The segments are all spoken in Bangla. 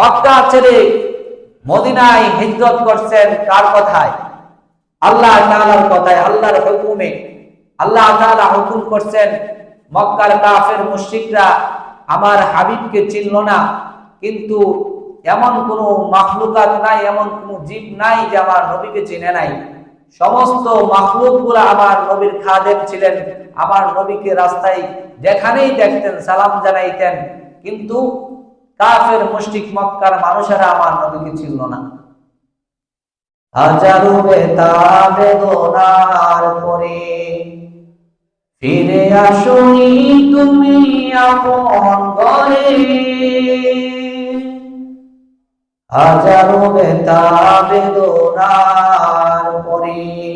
মক্কা ছেড়ে মদিনায় হিজরত করছেন কার কথায়? আল্লাহ তাআলার কথায়, আল্লাহর হুকুমে। আল্লাহ তাআলা হুকুম করছেন, মক্কার কাফের মুশরিকরা আমার হাবিবকে চিনল না, কিন্তু এমন কোনো মাখলুকাত নাই, এমন কোনো জীব নাই যে আমার নবীকে চিনে নাই। সমস্ত মাখলুক আমার নবীর খাদেম ছিলেন, আমার নবীকে রাস্তায় যেখানেই দেখতেন, সালাম জানাইতেন। কিন্তু কাফের, মুশরিক, মক্কার মানুষেরা আমার নবীকে চিনল না। হাজারো বেতা বেদনার পরে। ফিরে আসুনি তুমি আপন ঘরে। হাজারো বেদনার পরে।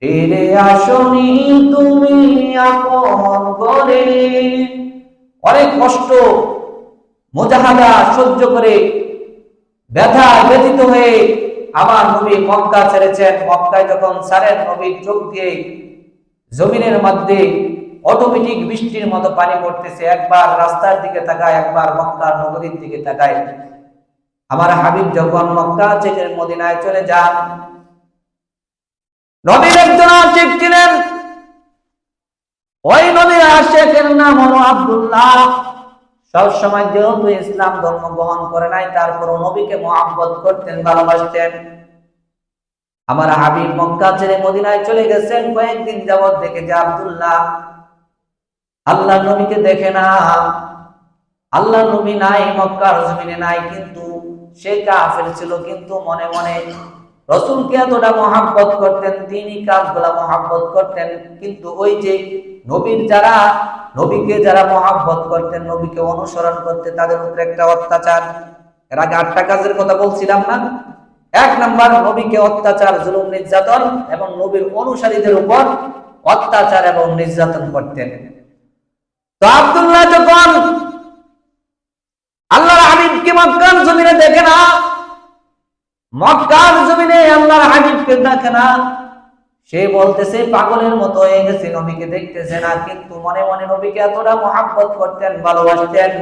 ফিরে আসুনি তুমি আপন ঘরে। অনেক কষ্ট মোজাহাদা সহ্য করে ব্যথা ব্যথিত হয়ে আমার নবী মক্কা ছেড়েছেন। মক্কায় যখন সারেন নবীর চোখ দিয়ে জমিনের মধ্যে অটোমেটিক বৃষ্টির মতো পানি পড়তেছে, একবার রাস্তার দিকে তাকায়, একবার মক্কার নগরীর দিকে তাকায়। আমার হাবিব যখন মক্কা থেকে মদিনায় চলে যান, নবীর একজন আশেক ছিলেন। ওই নবীর আশেকের নাম হলো আব্দুল্লাহ। সব সময় যেহেতু ইসলাম ধর্ম গ্রহণ করে নাই তারপর নবীকে মহাব্বত করতেন, ভালোবাসতেন। আমার হাবিব মক্কা ছেড়ে মদিনায় চলে গেছেন, কয়েকদিন যাবৎ দেখে যে আব্দুল্লাহ আল্লাহ নবীকে দেখে না। আল্লাহ নবী নাই, মক্কার জমিনে নাই, কিন্তু সে কাফের ছিল, কিন্তু মনে মনে রসুলকে এতটা মহাব্বত করতেন, তিনি কাজগুলা মহাব্বত করতেন, কিন্তু ওই যে নবীর যারা, নবীকে যারা মহাব্বত করতেন, নবীকে অনুসরণ করতে তাদের উপরে একটা অত্যাচার। এর আগে আটটা কাজের কথা বলছিলাম না? এক নাম্বার, নবীকে অত্যাচার, জুলুম, নির্যাতন এবং নবীর অনুসারীদের উপর অত্যাচার এবং নির্যাতন করতেন। তো আব্দুল্লাহ যখন আল্লাহর হাবিবকে মক্কার জমিনে দেখে না, মক্কার জমিনে আল্লাহর হাবিবকে দেখে না সে বলতেছে, পাগলের মতো হয়ে গেছে নবীকে দেখতেছে না কিন্তু মনে মনে নবীকে এতটা মহাব্বত করতেন, ভালোবাসতেন।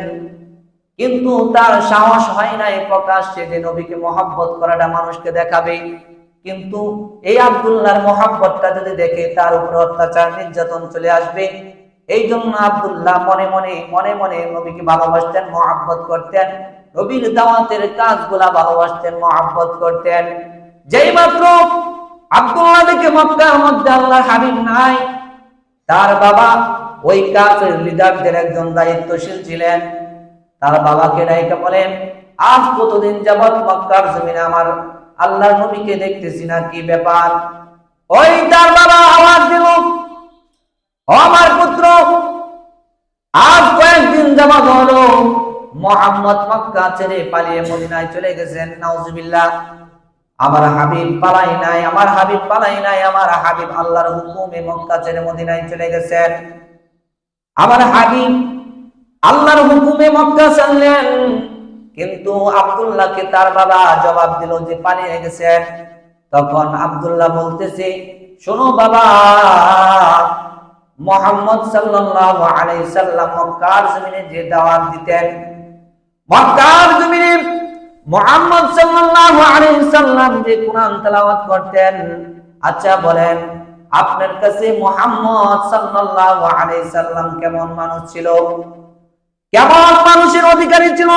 কিন্তু তার সাহস হয় নাই প্রকাশ্যে যে নবীকে মহাব্বত করাটা মানুষকে দেখাবে। কিন্তু এই আব্দুল্লাহর মহাব্বতটা যদি দেখে, তার উপরে অত্যাচার, নির্যাতন চলে আসবে। এই জন্য আবদুল্লাহ মনে মনে মনে মনে নবীকে ভালোবাসতেন, মহাব্বত করতেন। নবীর দাওয়াতের কাজগুলা ভালোবাসতেন, মহাব্বত করতেন। যেই মাত্র আব্দুল্লাহ দেখে মক্কার মধ্যে আল্লাহ হাবিব নাই। তার বাবা ওই কাফের লিডারদের একজন দায়িত্বশীল ছিলেন। তার বাবাকে ডাইকে বলেন, আজ কতদিন যাবৎ মক্কার জমিনে আমার আল্লাহ নবীকে দেখতেছি না, কি ব্যাপার? ওই তার বাবা আওয়াজ দিল আমার পুত্র, আজ কয়েকদিন যাবৎ হলো, মোহাম্মদ মক্কা ছেড়ে পালিয়ে মদিনায় চলে গেছেন, নাউজুবিল্লাহ। আমার হাবিব পালাই নাই, আমার হাবিব পালাই নাই, আমার হাবিব আল্লাহর হুকুমে মক্কা ছেড়ে মদিনায় চলে গেছেন আমার হাবিব আল্লাহর হুকুমে মক্কা চললেন, কিন্তু আব্দুল্লাহকে তার বাবা জবাব দিল যে পালিয়ে গেছেন তখন আব্দুল্লাহ বলতেছে, শোনো বাবা, মোহাম্মদ সাল্লাল্লাহু আলাইহি সাল্লাম মক্কার জমিনে যে দাওয়াত দিতেন, মক্কার জমিনে মোহাম্মদ সাল্লাল্লাহু আলাইহি সাল্লাম যে তেলাওয়াত করতেন আচ্ছা বলেন, আপনার কাছে মোহাম্মদ সাল্লাল্লাহু আলাইহি সাল্লাম কেমন মানুষ ছিল? কেমন মানুষের অধিকারী ছিল?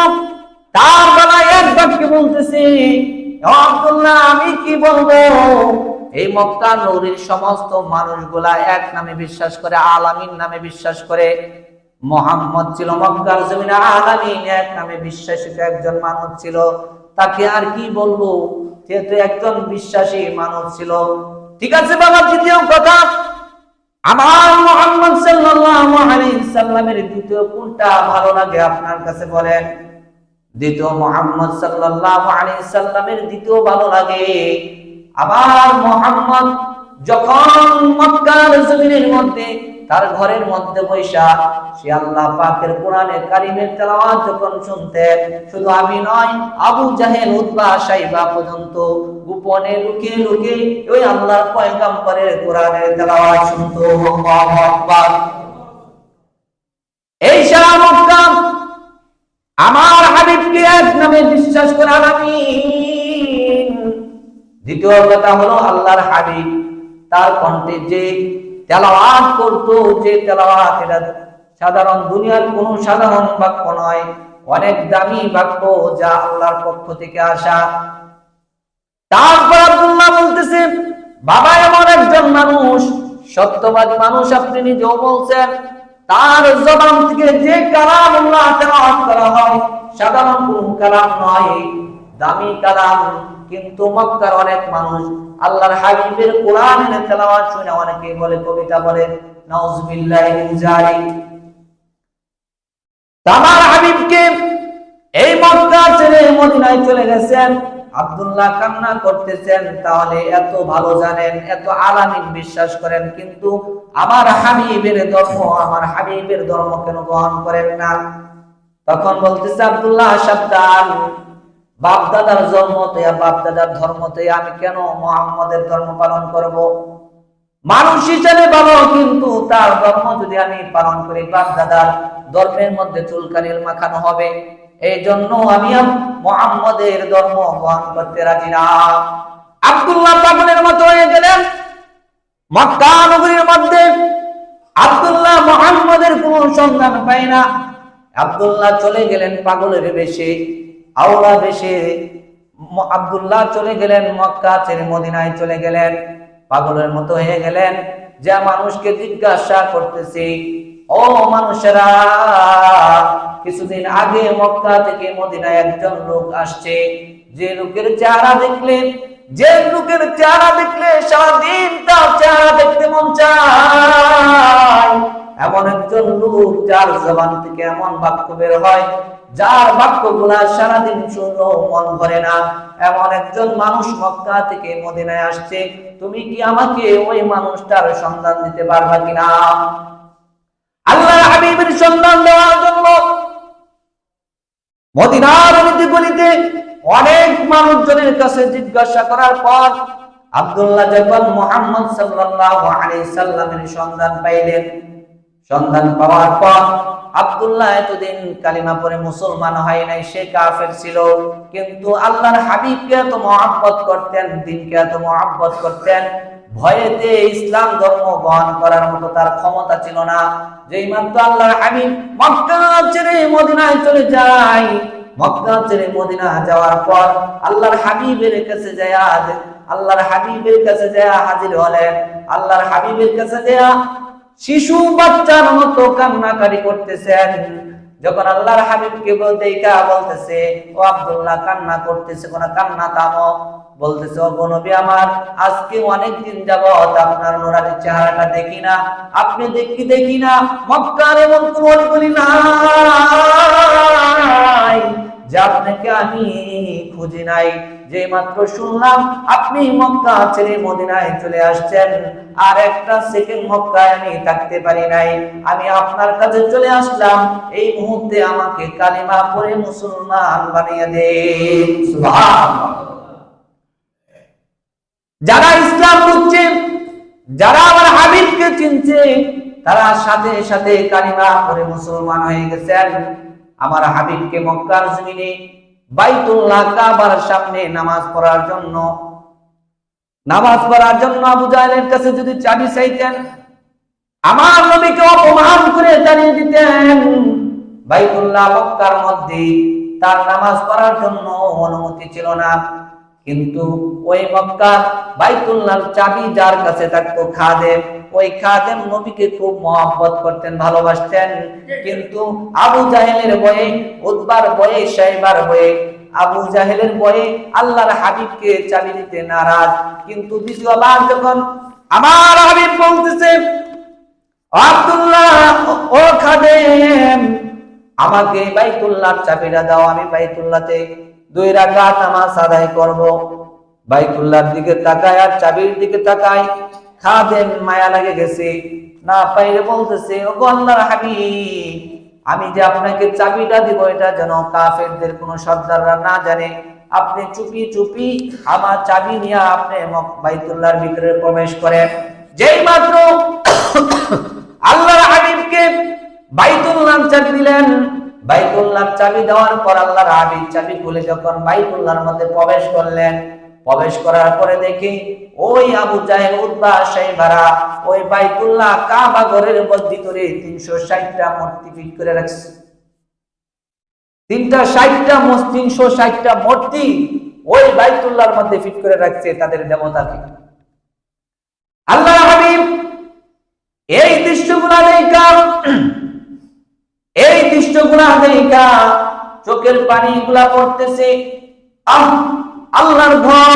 তার বেলায় এক বাক্যে বলতেছে, "ও আব্দুল্লাহ, আমি কি বলব? এই মক্কা নগরীর সমস্ত মানুষগুলা এক নামে বিশ্বাস করে আলামিন নামে বিশ্বাস করে মোহাম্মদ ছিল মক্কার জমিনে আলামিন, এক নামে বিশ্বাসিত একজন মানুষ ছিল। তাকে আর কি বলব? যেহেতু একজন বিশ্বাসী মানুষ ছিল। ঠিক আছে বাবা, দ্বিতীয় কথা, আমার মোহাম্মদ সাল্লাল্লাহু আলাইহি সাল্লামের দ্বিতীয় কোনটা ভালো লাগে আপনার কাছে বলেন? দ্বিতীয় মোহাম্মদ সাল্লাল্লাহু আলাইহি সাল্লামের দ্বিতীয় ভালো লাগে। আমার মোহাম্মদ যখন মক্কার জমিনের মধ্যে তার ঘরের মধ্যে বৈশা, সে আল্লাহ পাকের কোরআনের কারিমের তেলাওয়াত যখন শুনতেন শুধু আমি নয়, আবু জাহেল, উতবা সাইবা পর্যন্ত গোপনে লুকিয়ে লুকিয়ে ওই আল্লাহর পয়গম্বরের কোরআনের তেলাওয়াত শুনতো। আল্লাহু আকবার। এই মক্কা আমার হাবিবকে এক নামে বিশ্বাস করে আমি দ্বিতীয় কথা হলো আল্লাহর হাবিব তার কণ্ঠে যে তেলাওয়াত করতো যে তেলাওয়াত, এটা সাধারণ দুনিয়ার কোনো সাধারণ বাক্য নয়, অনেক দামি বাক্য যা আল্লাহর পক্ষ থেকে আসা। তারপর আব্দুল্লাহ বলতেছে, বাবা, এমন একজন মানুষ, সত্যবাদী মানুষ আপনি নিজেও বলছেন, তার জবান থেকে যে কালাম আল্লাহ তেলাওয়াত করা হয়, সাধারণ কোন কালাম নয়, দামি কালাম কিন্তু মক্কার অনেক মানুষ আল্লাহর হাবিবের কোরআনের তেলাওয়াত শুনে অনেকে বলে, কবিতা বলে, নাউজুবিল্লাহি মিন জালিক আমার হাবিবকে এই মক্কা ছেড়ে মদিনায় চলে গেছেন, আব্দুল্লাহ কান্না করতেছেন, তাহলে এত ভালো জানেন, এত আলামিন বিশ্বাস করেন, কিন্তু আমার হাবিবের ধর্ম, আমার হাবিবের ধর্ম কেন গ্রহণ করেন না? তখন বলতেছে আব্দুল্লাহ, সাবধান। বাপ দাদার জন্মতে বাপ দাদার ধর্মতে আমি কেন মোহাম্মদের ধর্ম পালন করব? মানুষ হিসেবে ভালো, কিন্তু তার ধর্ম যদি আমি পালন করি বাপ দাদার ধর্মের মধ্যে চুলকানির মাখানো হবে। এই জন্য আমি মোহাম্মদের ধর্ম গ্রহণ করতে রাজি না। আব্দুল্লাহ পাগলের মতো হয়ে গেলেন। মক্কা নগরীর মধ্যে আব্দুল্লাহ মোহাম্মদের কোন সন্ধান পায় না। আব্দুল্লাহ চলে গেলেন পাগলের বেশে। আওলা দেশে আবদুল্লাহ চলে গেলেন, মক্কা ছেড়ে মদিনায় চলে গেলেন, পাগলের মতো হয়ে গেলেন। যা মানুষকে জিজ্ঞাসা করতেছি, ও মানুষেরা, কিছুদিন আগে মক্কা থেকে মদিনায় একজন লোক আসছে, যে লোকের চেহারা দেখলে যে লোকের চেহারা দেখলে সারাদিন তার চেহারা দেখতে মন চায়। এমন একজন লোক যার জবান থেকে এমন বাক্য বের হয়, যার বাক্যগুলা সারাদিন শুনলেও মন ভরে না। এমন একজন মানুষ মক্কা থেকে মদিনায় আসছে, তুমি কি আমাকে ওই মানুষটার সন্ধান দিতে পারবা কিনা? আল্লাহ হাবিবের সন্ধান দেওয়ার জন্য মদিনার গলিতে অনেক মানুষজনের কাছে জিজ্ঞাসা করার পর আব্দুল্লাহ যখন মোহাম্মদ সাল্লাল্লাহু আলাইহি সাল্লামের সন্ধান পাইলেন, সন্ধান পাওয়ার পর আব্দুল্লাহ এতদিন কালিমা পরে মুসলমান হয় নাই, সে কাফের ছিল। কিন্তু আল্লাহর হাবিবকে এত মহাব্বত করতেন, দিনকে এত মহাব্বত করতেন, ভয়েতে ইসলাম ধর্ম গ্রহণ করার মতো তার ক্ষমতা ছিল না। যেই মাত্র আল্লাহর হাবিব মক্কা ছেড়ে মদিনায় চলে যায় মক্কা ছেড়ে মদিনা যাওয়ার পর আল্লাহর হাবিবের কাছে যায় আল্লাহর হাবিবের কাছে যায় হাজির হলেন। আল্লাহর হাবিবের কাছে যায় শিশু বাচ্চার মতো কান্নাকারি করতেছেন। যখন আল্লাহর হাবিবকে দেখা বলতেছে, ও আব্দুল্লাহ, কান্না করতেছে, কোন কান্না থামো। বলতেছে ও নবী আমার, আজকে অনেক দিন যাবত আপনার নোরারি চেহারাটা দেখি না। আপনি দেখি দেখি না, মক্কার এমন কোন নাই। যে আপনাকে আমি খুঁজি নাই, যে মাত্র শুনলাম আপনি মক্কা ছেড়ে মদিনায় চলে আসছেন, আর একটা সেকেন্ড মক্কায় আমি থাকতে পারি নাই। আমি আপনার কাছে চলে আসলাম, এই মুহূর্তে আমাকে কালিমা মুসলমান বানিয়ে সুবহানাল্লাহ। যারা ইসলাম বুঝছে, যারা আমার হাবিবকে চিনছে, তারা সাথে সাথে কালিমা পড়ে মুসলমান হয়ে গেছেন। আমার হাবিবকে মক্কার জমিনে বাইতুল্লাহ কাবার সামনে নামাজ পড়ার জন্য। নামাজ পড়ার জন্য আবু জাহেলের কাছে যদি চাবি চাইতেন, আমার নবীকে অপমান করে জানিয়ে দিতেন, বাইতুল্লাহ মক্কার মধ্যে তার নামাজ পড়ার জন্য অনুমতি ছিল না। কিন্তু ওই মক্কার বাইতুল্লাহর চাবি যার কাছে থাকতো খাদেম। ওই খাদেম নবীকে খুব মহব্বত করতেন, ভালোবাসতেন। কিন্তু আবু জাহেলের বয়ে উদ্বার বয়ে সাইবার বয়ে আবু জাহেলের বয়ে আল্লাহর হাবিবকে চাবি দিতে নারাজ। কিন্তু দ্বিতীয়বার যখন আমার হাবিব বলতেছে, আব্দুল্লাহ, ও খাদেম, আমাকে বাইতুল্লাহর চাবিটা দাও, আমি বাইতুল্লাহতে দুই রাকাত নামাজ আদায় করব। বাইতুল্লাহর দিকে তাকায় আর চাবির দিকে তাকায়। খাদেম মায়া লাগে গেছে, না পাইলে বলতেছে ও আল্লাহর হাবিব, আমি যে আপনাকে চাবিটা দিব, এটা যেন কাফেরদের কোনো সর্দাররা না জানে। আপনি চুপি চুপি আমার চাবি নিয়ে আপনি বাইতুল্লাহর ভিতরে প্রবেশ করেন। যেই মাত্র আল্লাহর হাবিবকে বাইতুল্লাহ চাবি দিলেন, বাইতুল্লাহর চাবি দেওয়ার পর আল্লাহর হাবিব চাবি খুলে যখন বাইতুল্লাহর মধ্যে প্রবেশ করলেন প্রবেশ করার পরে দেখি ওই আবু জাহেল উদ্বা সাইবারা ওই বাইতুল্লাহ কাবা ঘরের ভিতরে তিনশো ষাটটা মূর্তি ফিট করে রাখছে। তিনটা ষাটটা তিনশো ষাটটা মূর্তি ওই বাইতুল্লাহর মধ্যে ফিট করে রাখছে তাদের দেবতাকে। আল্লাহ হাবিব, এই দৃশ্যগুলা দেখা, এই দৃশ্যগুলা দেখা, চোখের পানি গুলা পড়তেছে। আহ! আল্লাহর ঘর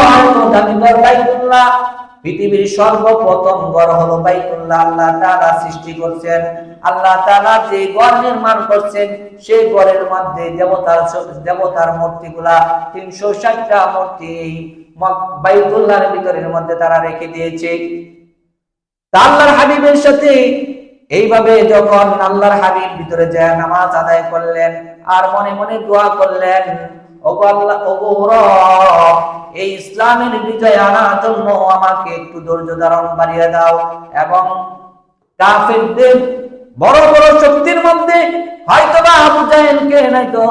পৃথিবীর সর্বপ্রথম ঘর হলো বাইতুল্লাহ। আল্লাহ তাআলা সৃষ্টি করছেন। আল্লাহ তাআলা যে ঘর নির্মাণ করছেন, সেই ঘরের মধ্যে দেবতার দেবতার মূর্তিগুলা 360টা মূর্তি বাইতুল্লাহর ভিতরের মধ্যে তারা রেখে দিয়েছে। আল্লাহর হাবিবের সাথে এইভাবে যখন আল্লাহর হাবিব ভিতরে যায়, নামাজ আদায় করলেন, আর মনে মনে দোয়া করলেন এই ইসলামের বিজয় আনার জন্য আমাকে একটু ধৈর্য ধারণ বাড়িয়ে দাও এবং কাফেরদের বড় বড় শক্তির মধ্যে আবু নয়তো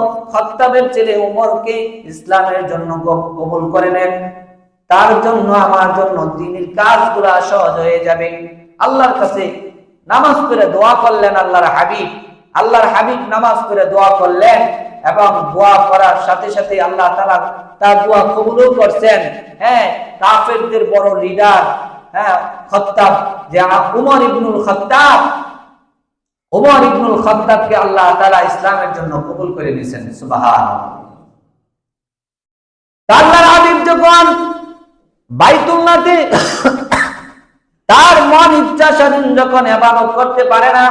ছেলে ওমরকে ইসলামের জন্য কবুল করে নেন। তার জন্য, আমার জন্য দিনের কাজগুলা সহজ হয়ে যাবে। আল্লাহর কাছে নামাজ পড়ে দোয়া করলেন আল্লাহর হাবিব। আল্লাহর হাবিব নামাজ পড়ে দোয়া করলেন। এবং দোয়া করার সাথে সাথে আল্লাহ তারা তার দোয়া কবুলও করছেন। হ্যাঁ কাফেরদের বড় লিডার হ্যাঁ খত্তাব, যে উমর ইবনুল খত্তাব, উমর ইবনুল খত্তাবকে আল্লাহ তারা ইসলামের জন্য কবুল করে নিয়েছেন। সুবাহান আল্লাহর হাবিব যখন বাইতুল্লাতে তার মন ইচ্ছা স্বাধীন যখন এবাদত করতে পারে না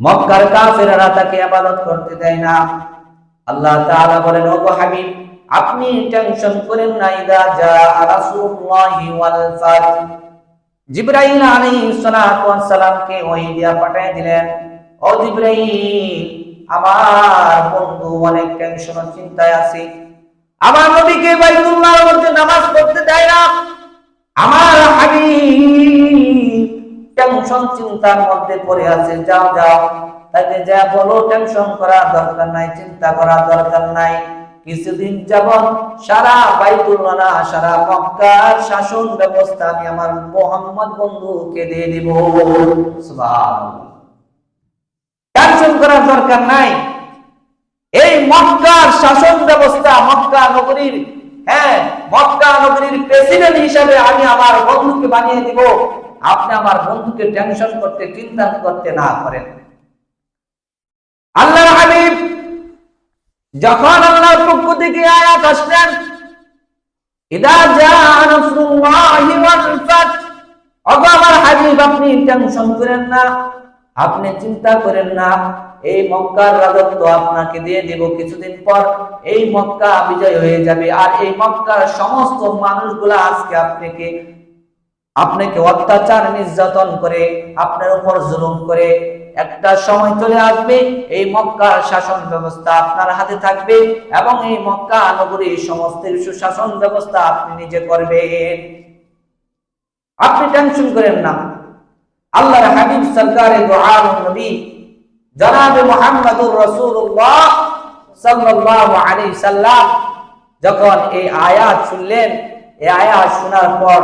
মক্কার কাফেরা তাকে আবাদত করতে দেয় না। আল্লাহ তাআলা বলেন, ওগো হাবিব, আপনি টেনশন করেন না, ইদা জা রাসূলুল্লাহি ওয়াল ফাত। জিবরাইল আলাইহিস সালাতু ওয়াস সালামকে ওই দিয়া পাঠিয়ে দিলেন। ও জিবরাইল, আমার বন্ধু অনেক টেনশন চিন্তায় আছে। আমার নবীকে বাইতুল্লাহর মধ্যে নামাজ পড়তে দেয় না। টেনশন চিন্তার মধ্যে পড়ে আছে, যাও যাও। তাকে যা বলো টেনশন করার দরকার নাই, চিন্তা করার দরকার নাই। কিছুদিন যাবৎ সারা বাইতুল্লাহ না সারা মক্কার শাসন ব্যবস্থা আমি আমার মোহাম্মদ বন্ধুকে দিয়ে দিব। টেনশন করার দরকার নাই। এই মক্কার শাসন ব্যবস্থা, মক্কা নগরীর হ্যাঁ মক্কা নগরীর প্রেসিডেন্ট হিসাবে আমি আমার বন্ধুকে বানিয়ে দিব। আপনি আমার বন্ধুকে টেনশন করতে, চিন্তা করতে না করেন আল্লাহ হাবিব, যখন আল্লাহর পক্ষ থেকে আয়াত আসলেন আপনি টেনশন করেন না, আপনি চিন্তা করেন না, এই মক্কার রাজত্ব আপনাকে দিয়ে দেব কিছুদিন পর, এই মক্কা বিজয় হয়ে যাবে। আর এই মক্কার সমস্ত মানুষগুলা আজকে আপনাকে আপনাকে অত্যাচার, নির্যাতন করে, আপনার উপর জুলুম করে একটা সময় চলে আসবে, এই মক্কার শাসন ব্যবস্থা আপনার হাতে থাকবে এবং এই মক্কা নগরী সমস্ত সুশাসন ব্যবস্থা আপনি নিজে করবেন। আপনি টেনশন করেন না। আল্লাহর হাবিব সরকারে দোয়ার নবী জনাবে মোহাম্মদুর রাসূলুল্লাহ সাল্লাল্লাহু আলাইহি সাল্লাম যখন এই আয়াত শুনলেন, এই আয়াত শোনার পর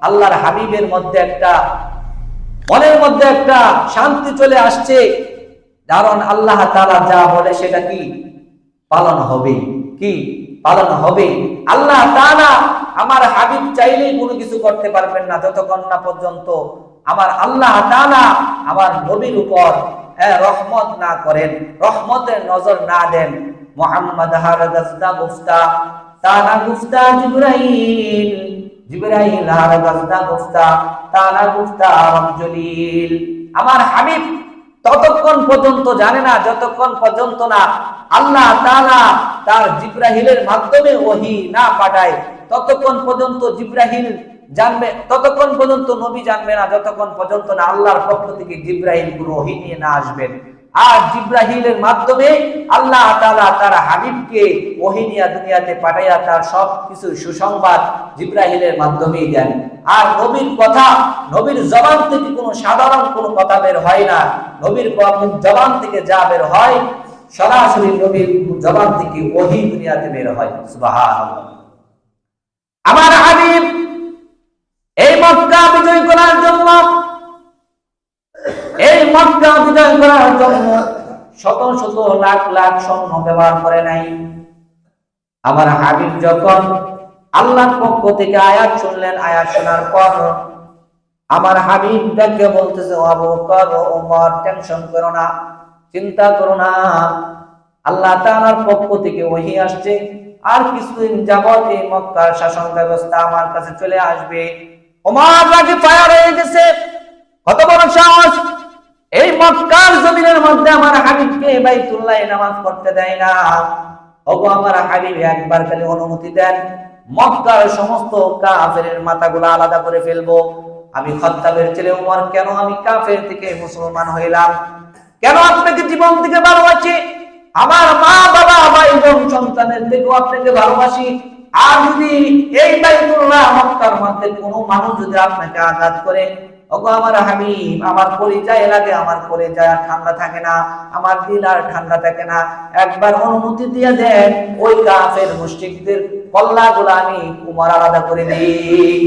আল্লাহর হাবিবের মধ্যে একটা, মনের মধ্যে একটা শান্তি চলে আসছে। কারণ আল্লাহ তাআলা যা বলে সেটা কি? পালন হবে। কি? পালন হবে। আল্লাহ তাআলা আমার হাবিব চাইলেই কোনো কিছু করতে পারবেন না, যতক্ষণ না পর্যন্ত আমার আল্লাহ তাআলা আমার নবীর উপর হ্যাঁ রহমত না করেন, রহমতের নজর না দেন। মোহাম্মদ হারদাসদা মুফতা তানা গুফতা জিবরাইল। জিবরাইল হারদাসদা মুফতা, তানা গুফতা রমজলিল আমার হাবিব ততক্ষণ পর্যন্ত জানে না, যতক্ষণ পর্যন্ত না আল্লাহ তাআলা তার জিব্রাহিলের মাধ্যমে ওহি না পাঠায়, ততক্ষণ পর্যন্ত জিব্রাহিল জানবে, ততক্ষণ পর্যন্ত নবী জানবে না, যতক্ষণ পর্যন্ত না আল্লাহর পক্ষ থেকে জিব্রাহিল কোনো ওহি নিয়ে না আসবেন। আর জিব্রাহিলের মাধ্যমে আল্লাহ তাআলা তার হাবিবকে ওহিনিয়া দুনিয়াতে পাঠাইয়া তার সব কিছু সুসংবাদ জিব্রাহিলের মাধ্যমেই দেন। আর নবীর কথা, নবীর জবান থেকে কোনো সাধারণ কোনো কথা বের হয় না। নবীর জবান থেকে যা বের হয়, সরাসরি নবীর জবান থেকে ওহি দুনিয়াতে বের হয়। আমার হাবিব এই মক্কা বিজয় করার জন্য এই মক্কা বিজয় করার জন্য শত শত লাখ লাখ স্বর্ণ ব্যবহার করে নাই। আমার হাবিব যখন আল্লাহর পক্ষ থেকে আয়াত শুনলেন, আয়াত শোনার পর আমার হাবিব ডাকে বলতেছে ও আবু বকর ও ওমর টেনশন করো না, চিন্তা করো না। আল্লাহ তাআলার পক্ষ থেকে ওহি আসছে। আর কিছুদিন যাবত এই মক্কার শাসন ব্যবস্থা আমার কাছে চলে আসবে। ওমর রাগে ফায়ার হয়ে গেছে। কত বড় সাহস! এই মক্কার জমিনের মধ্যে আমার হাবিবকে বাইতুল্লাহ নামাজ পড়তে দেয় না। ওগো আমার হাবিব, একবার খালি অনুমতি দেন, মক্কার সমস্ত কাফেরের মাথাগুলো আলাদা করে ফেলব। আমি খত্তাবের ছেলে উমর, কেন আমি কাফের থেকে মুসলমান হইলাম? কেন আপনাকে জীবন থেকে ভালোবাসি? আমার মা, বাবা, ভাই, বোন, সন্তানের থেকেও আপনাকে ভালোবাসি। আর যদি এই বাইতুল্লাহ মক্কার মধ্যে কোনো মানুষ যদি আপনাকে আঘাত করে আমার হাবিব আমার পরিচয় লাগে আমার পরিচয় আর ঠান্ডা থাকে না আমার দিল আর ঠান্ডা থাকে না। একবার অনুমতি দিয়ে দেন ওই কাফের মুশরিকদের কল্লাগুলো আমি কুমার আলাদা করে দিই।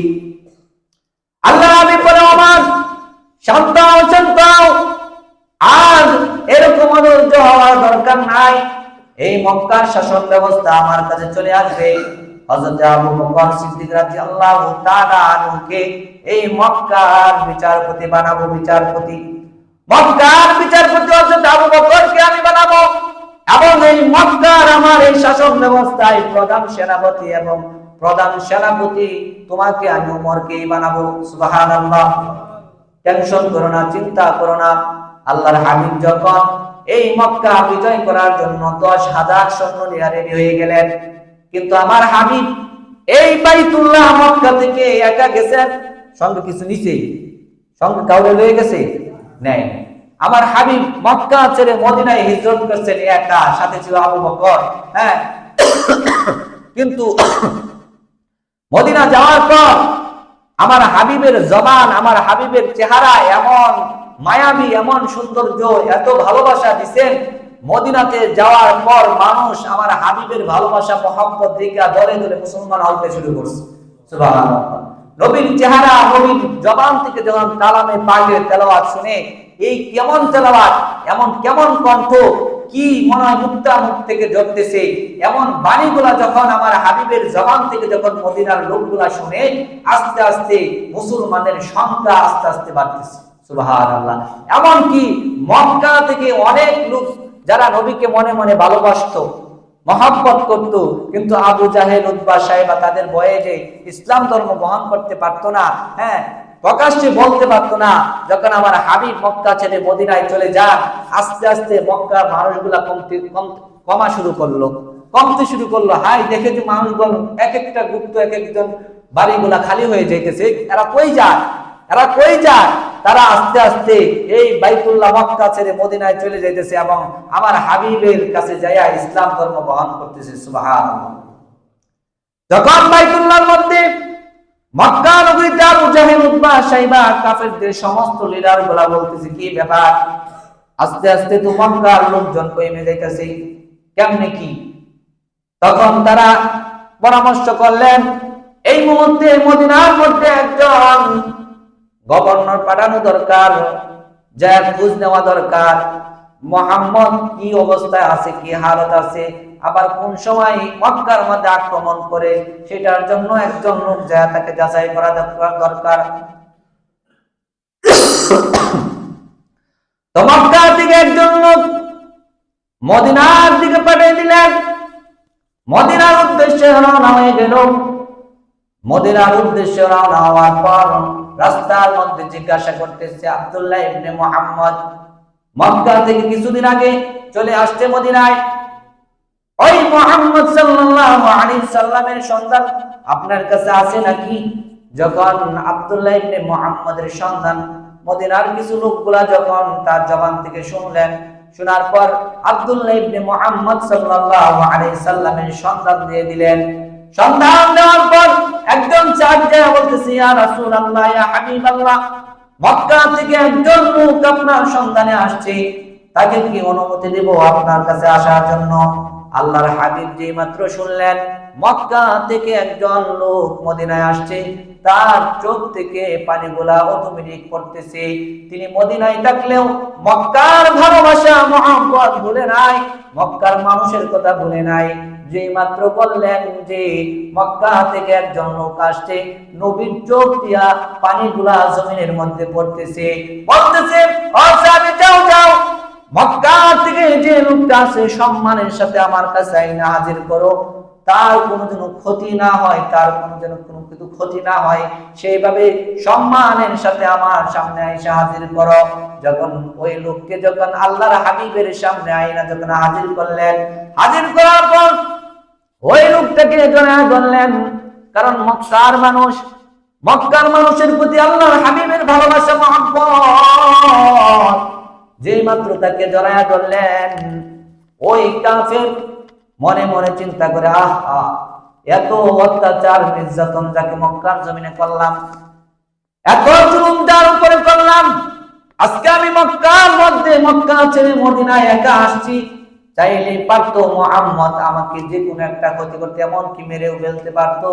আল্লাহ আমি আমার শান্ত হও, শান্ত হও। আর এরকম অধৈর্য হওয়ার দরকার নাই। এই মক্কার শাসন ব্যবস্থা আমার কাছে চলে আসবে। হযরত আবু বকর সিদ্দিক রাদিয়াল্লাহু তাআলা আনহুকে এই মক্কার বিচারপতি বানাবো, বিচারপতি। মক্কার বিচারপতি আবু বকরকে আমি বানাবো। এবং এই মক্কার আমার এই শাসন ব্যবস্থায় প্রধান সেনাপতি এবং প্রধান সেনাপতি তোমাকে আমি বানাবো। টেনশন করো না, চিন্তা করো না। আল্লাহর যখন এই মক্কা বিজয় করার জন্য দশ হাজার সৈন্য নিয়ে রেডি হয়ে গেলেন কিন্তু আমার হাবিব এই বাইতুল্লাহ মক্কা থেকে একা গেছেন সঙ্গে কিছু নিচে, সঙ্গে কাউরে লয়ে গেছে? নেই। আমার হাবিব মক্কা ছেড়ে মদিনায় হিজরত করছেন, একা, সাথে ছিল আবু বকর হ্যাঁ? কিন্তু মদিনা যাওয়ার পর আমার হাবিবের জবান, আমার হাবিবের চেহারা এমন মায়াবী, এমন সৌন্দর্য, এত ভালোবাসা দিছেন মদিনাতে যাওয়ার পর মানুষ আমার হাবিবের ভালোবাসা মোহাম্মদ দিকা দলে দলে মুসলমান হতে শুরু করছে। নবীর চেহারা, নবীর জবান থেকে যখন কালামে পাকের তেলাওয়াত শুনে, এই কেমন তেলাওয়াত, এমন কেমন কণ্ঠ, কি মনে হয় মুক্তা মুখ থেকে জ্বলতেছে এমন বাণীগুলা যখন আমার হাবিবের জবান থেকে যখন মদিনার লোকগুলা শুনে, আস্তে আস্তে মুসলমানের সংখ্যা আস্তে আস্তে বাড়তেছে। সুবহানাল্লাহ। এমনকি মক্কা থেকে অনেক লোক যারা নবীকে মনে মনে ভালোবাসতো, মহাব্বত করত, কিন্তু আবু জাহেল উদ্বা সাহেবা তাদের বয়ে যে ইসলাম ধর্ম গ্রহণ করতে পারতো না হ্যাঁ প্রকাশ্যে বলতে পারতো না, যখন আমার হাবিব মক্কা ছেড়ে মদিনায় চলে যান, আস্তে আস্তে মক্কার মানুষগুলা কমতে, কম- কমা শুরু করল। কমতে শুরু করল হাই দেখে যে মানুষগুলো এক একটা গুপ্ত, এক একজন বাড়িগুলা খালি হয়ে যাইতেছে, এরা কই যায়? এরা কই যায়? তারা আস্তে আস্তে এই বাইতুল্লাহ মক্কা ছেড়ে মদিনায় চলে যাইতেছে এবং আমার হাবিবের কাছে যাইয়া ইসলাম ধর্ম বহন করতেছে, সুবহানাল্লাহ। যখন বাইতুল্লাহর মধ্যে মক্কা নগরীতে আবু জাহেল, উতবা সাইবা কাফেরদের সমস্ত লিডারগুলা বলতেছে, কি ব্যাপার? আস্তে আস্তে তো মক্কার লোকজন কমে যাইতেছে। কেমনে কি? তখন তারা পরামর্শ করলেন, এই মুহূর্তে মদিনার মধ্যে একজন গভর্নর পাঠানো দরকার যা খোঁজ নেওয়া দরকার। মোহাম্মদ কি অবস্থায় আছে, কি হালত আছে, আবার কোন সময় মক্কার মধ্যে আক্রমণ করে, সেটার জন্য একজন লোক যা তাকে যাচাই করা দরকার- তো একজন লোক মদিনার দিকে পাঠিয়ে দিলেন। মদিনার উদ্দেশ্যে রওনা হয়ে গেল। মদিনার উদ্দেশ্যে রওনা হওয়ার পর রাস্তার মধ্যে জিজ্ঞাসা করতেছে, আব্দুল্লাহ ইবনে মুহাম্মদ মক্কা থেকে কিছুদিন আগে চলে আসছে মদিনায়। ওই মুহাম্মদ সাল্লাল্লাহু আলাইহি সাল্লামের সন্ধান আপনার কাছে আছে নাকি? যখন আব্দুল্লাহ ইবনে মুহাম্মদের সন্ধান মদিনার কিছু লোকগুলা যখন তার জবান থেকে শুনলেন, শোনার পর আব্দুল্লাহ ইবনে মুহাম্মদ সাল্লাল্লাহু আলাইহি সাল্লামের সন্ধান দিয়ে দিলেন সন্ধান দেওয়ার পর একজন চার দেয়া বলতেছে, ইয়া রাসূলুল্লাহ, ইয়া হাবিবাল্লাহ, মক্কা থেকে একজন লোক আপনার সন্ধানে আসছে। তাকে কি অনুমতি দেব আপনার কাছে আসার জন্য? আল্লাহর হাবিব যে মাত্র শুনলেন, মক্কা থেকে একজন লোক মদিনায় আসছে। তার চোখ থেকে পানিগুলা অটোমেটিক পড়তেছে। তিনি মদিনায় থাকলেও মক্কার ভালোবাসা, মহাব্বত ভুলে নাই, মক্কার মানুষের কথা ভুলে নাই। যে মাত্র বললেন যে মক্কা থেকে একজন লোক আসছে, নবীর চোখ দিয়া পানিগুলা জমিনের মধ্যে পড়তেছে। বলতেছে যাও যাও। মক্কা থেকে যে লোকটা আছে সম্মানের সাথে আমার কাছে আইনা হাজির করো। তার কোনো যেন ক্ষতি না হয়, তার কোনো যেন কোনো কিছু ক্ষতি না হয়, সেইভাবে সম্মানের সাথে আমার সামনে আইসা হাজির করো। যখন ওই লোককে যখন আল্লাহর হাবিবের সামনে আইনা যখন হাজির করলেন, হাজির করার পর ওই লোকটাকে জনায় বললেন কারণ মক্কার মানুষ, মক্কার মানুষের প্রতি আল্লাহর হাবিবের ভালোবাসা, মহব্বত। যে মাত্র তাকে জড়ায়া ধরলেন ওই কাফের মনে মনে চিন্তা করে, আহা, এত অত্যাচার, নির্যাতন যাকে মক্কার জমিনে করলাম, এত জুলুম উপরে করলাম, আজকে আমি মক্কার মধ্যে মক্কা ছেড়ে মদিনায় একা আসছি। চাইলে পারতো মোহাম্মদ আমাকে যে কোনো একটা ক্ষতি করতে, এমনকি মেরেও ফেলতে পারতো।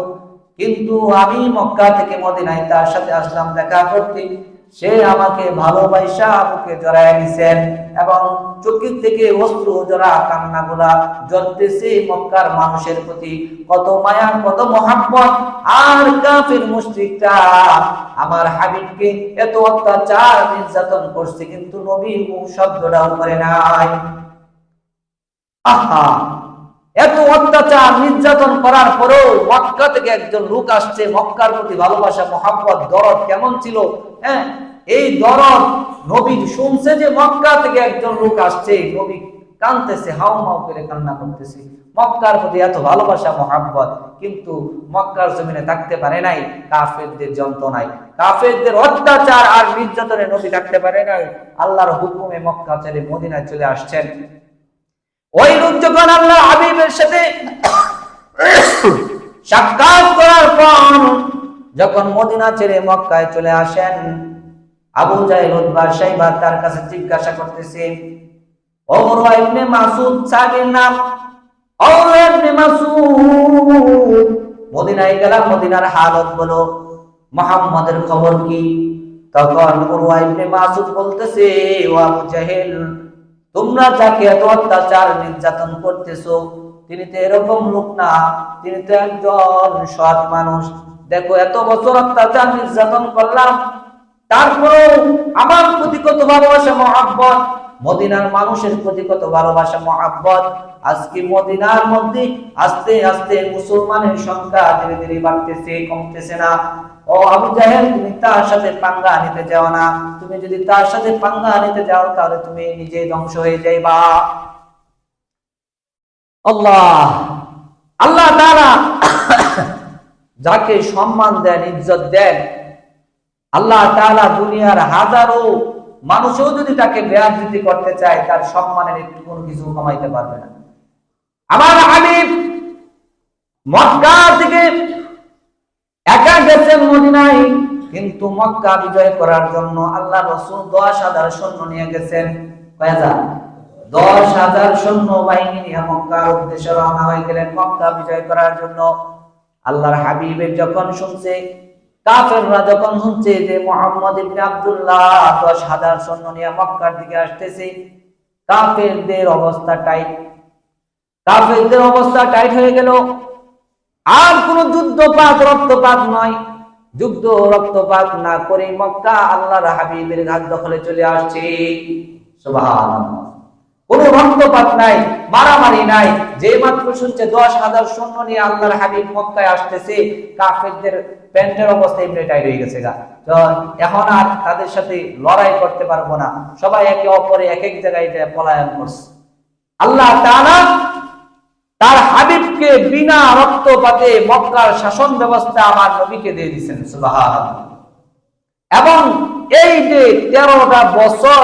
কিন্তু আমি মক্কা থেকে মদিনায় তার সাথে আসলাম, দেখা করতে। সে আমাকে ভালোবাসা বুকে জড়ায় নিছেন এবং চোখের থেকে অস্ত্র জড়া কান্নাগুলা জ্বলতেছে মক্কার মানুষের প্রতি। কত মায়া, কত মহাব্বত। আর কাফির মুশরিকরা আমার হাবিবকে এত অত্যাচার নির্যাতন করছে, কিন্তু নবী শব্দটাও করে নাই। আহা, এত অত্যাচার নির্যাতন করার পরেও মক্কা থেকে একজন লোক আসছে, মক্কার প্রতি ভালোবাসা, মহাব্বত, দরদ কেমন ছিল হ্যাঁ? এই দরদ নবী শুনছে যে মক্কা থেকে একজন লোক আসছে, নবী কানতেছে হাউ মাউ করে কান্না করতেছে। মক্কার প্রতি এত ভালোবাসা, মহাব্বত, কিন্তু মক্কার জমিনে থাকতে পারে নাই, কাফেরদের যন্ত্রণায়। কাফেরদের অত্যাচার আর নির্যাতনে নবী থাকতে পারে নাই। আল্লাহর হুকুমে মক্কা ছেড়ে মদিনায় চলে আসছেন। ওই লোক যখন আল্লাহ হাবিবের সাথে সাক্ষাৎ করার পর যখন মদিনা ছেড়ে মক্কায় চলে আসেন, আবু জাহেল, উতবা সাইবা তার কাছে জিজ্ঞাসা করতেছে, ওমর ইবনে মাসুদ সাহাবীর নাম? ওমর ইবনে মাসুদ মদিনায় গেলাম, মদিনার হালত বলো, মুহাম্মাদের খবর কি? তখন উরওয়া ইবনে মাসুদ বলতেছে, ও আবু জাহেল তোমরা যাকে এত অত্যাচার নির্যাতন করতেছো, তিনি তো এরকম লোক না, তিনি তো একজন সৎ মানুষ। দেখো, এত বছর অত্যাচার নির্যাতন করলাম, তারপরেও আমার প্রতি কত ভালোবাসা, মহাব্বত মদিনার মানুষের প্রতি কত ভালোবাসা, মহাব্বত। আজকে মদিনার মধ্যে আস্তে আস্তে মুসলমানের সংখ্যা ধীরে ধীরে বাড়তেছে, কমতেছে না। ও আবু জাহেল, তুমি তার সাথে পাঙ্গা নিতে যাও না। তুমি যদি তার সাথে পাঙ্গা নিতে যাও, তাহলে তুমি নিজে ধ্বংস হয়ে যাইবা। আল্লাহ আল্লাহ তাআলা যাকে সম্মান দেন, ইজ্জত দেন, আল্লাহ তাআলা দুনিয়ার হাজারো মানুষও যদি তাকে বেয়াদৃতি করতে চায়, তার সম্মানের একটু কোনো কিছু কমাইতে পারবে না। আমার হাবিব মক্কা থেকে একা গেছেন মদিনায়, কিন্তু মক্কা বিজয় করার জন্য আল্লাহ রসুল দশ হাজার সৈন্য নিয়ে গেছেন। কয় দশ হাজার সৈন্য বাহিনী নিয়ে মক্কার উদ্দেশ্যে রওনা হয়ে গেলেন। মক্কা বিজয় করার জন্য আল্লাহর হাবিবের যখন শুনছে কাফেররা যখন শুনছে যে মোহাম্মদ ইবনে আব্দুল্লাহ দশ হাজার সৈন্য নিয়ে মক্কার দিকে আসতেছে, কাফেরদের অবস্থা টাইট কাফেরদের অবস্থা টাইট হয়ে গেল। আর কোন যুদ্ধপাত, রক্তপাত নয়। যুদ্ধ, রক্তপাত না করে মক্কা আল্লাহর হাবিবের ঘাত দখলে চলে আসছে। সুবহানাল্লাহ। কোন রক্তপাত নাই, মারামারি নাই, যে মাত্র শুনছে দশ হাজার সৈন্য নিয়ে আল্লাহর হাবিব মক্কায় আসতেছে, কাফেরদের প্যান্টের অবস্থা এমনি টাইট হয়ে গেছে গা। তো এখন আর তাদের সাথে লড়াই করতে পারব না। সবাই একে অপরে এক এক জায়গায় পলায়ন করছে। আল্লাহ তাআলা তার হাবিবকে বিনা রক্তপাতে মক্কার শাসন ব্যবস্থা আমার নবীকে দিয়ে দিচ্ছেন সুবহানাল্লাহ। এবং এই যে তেরোটা বছর